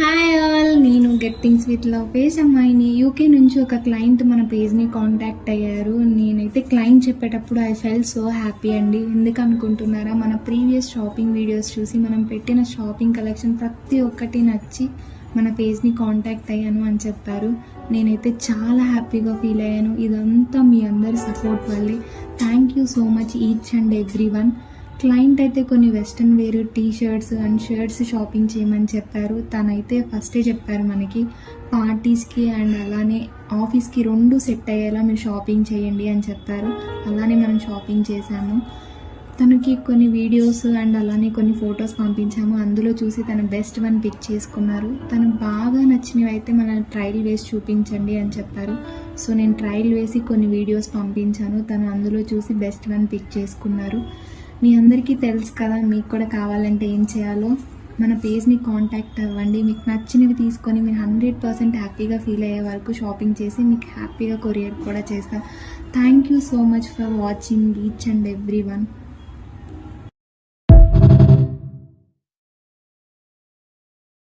Hi all నేను గెట్టింగ్స్ with Lopesh అమ్మాయిని UK నుంచి ఒక క్లయింట్ మన పేజ్ని కాంటాక్ట్ అయ్యారు. నేనైతే క్లయింట్ చెప్పేటప్పుడు ఐ ఫెల్ సో హ్యాపీ అండి. ఎందుకు అనుకుంటున్నారా మన ప్రీవియస్ షాపింగ్ వీడియోస్ చూసి మనం పెట్టిన షాపింగ్ కలెక్షన్ ప్రతి ఒక్కటి నచ్చి మన పేజ్ని కాంటాక్ట్ అయ్యాను అని చెప్పారు. నేనైతే చాలా హ్యాపీగా ఫీల్ అయ్యాను. ఇదంతా మీ అందరి సపోర్ట్ వల్లే. Thank you so much each and every one client అయితే కొన్ని western wear T shirts and shirts shopping చేయమని చెప్పారు. తనైతే ఫస్టే చెప్పారు మనకి పార్టీస్కి అండ్ అలానే ఆఫీస్కి రెండు సెట్ అయ్యేలా మీరు షాపింగ్ చేయండి అని చెప్పారు. అలానే మనం షాపింగ్ చేశాము. తనకి కొన్ని వీడియోస్ అండ్ అలానే కొన్ని ఫొటోస్ పంపించాము. అందులో చూసి తన బెస్ట్ వన్ పిక్ చేసుకున్నారు. తను బాగా నచ్చినవి అయితే మన ట్రయల్ వేసి చూపించండి అని చెప్పారు. సో నేను ట్రయల్ వేసి కొన్ని వీడియోస్ పంపించాను. తను అందులో చూసి బెస్ట్ వన్ పిక్ చేసుకున్నారు. మీ అందరికీ తెలుసు కదా మీకు కూడా కావాలంటే ఏం చేయాలో? మన పేజ్ని కాంటాక్ట్ అవ్వండి. మీకు నచ్చినవి తీసుకొని మీరు హండ్రెడ్ పర్సెంట్ హ్యాపీగా ఫీల్ అయ్యే వరకు షాపింగ్ చేసి మీకు హ్యాపీగా కొరియర్ కూడా చేస్తాం. Thank you so much for watching each and every one